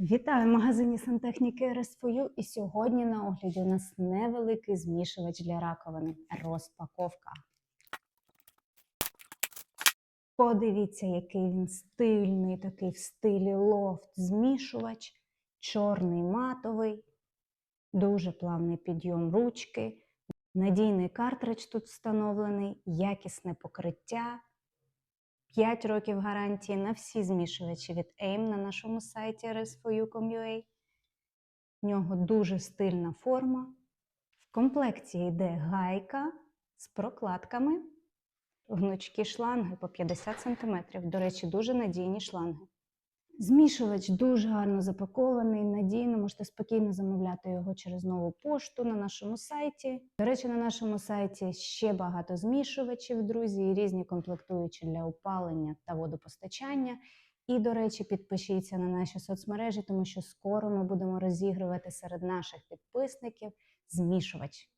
Вітаю в магазині сантехніки РСФЮ. І сьогодні на огляді у нас невеликий змішувач для раковини. Розпаковка. Подивіться, який він стильний, такий в стилі лофт змішувач, чорний матовий, дуже плавний підйом ручки, надійний картридж тут встановлений, якісне покриття. 5 років гарантії на всі змішувачі від AIM на нашому сайті rsfoyu.com.ua. В нього дуже стильна форма. В комплекті йде гайка з прокладками, гнучкі шланги по 50 см. До речі, дуже надійні шланги. Змішувач дуже гарно запакований, надійно, можете спокійно замовляти його через нову пошту на нашому сайті. До речі, на нашому сайті ще багато змішувачів, друзі, і різні комплектуючі для опалення та водопостачання. І, до речі, підпишіться на наші соцмережі, тому що скоро ми будемо розігрувати серед наших підписників змішувач.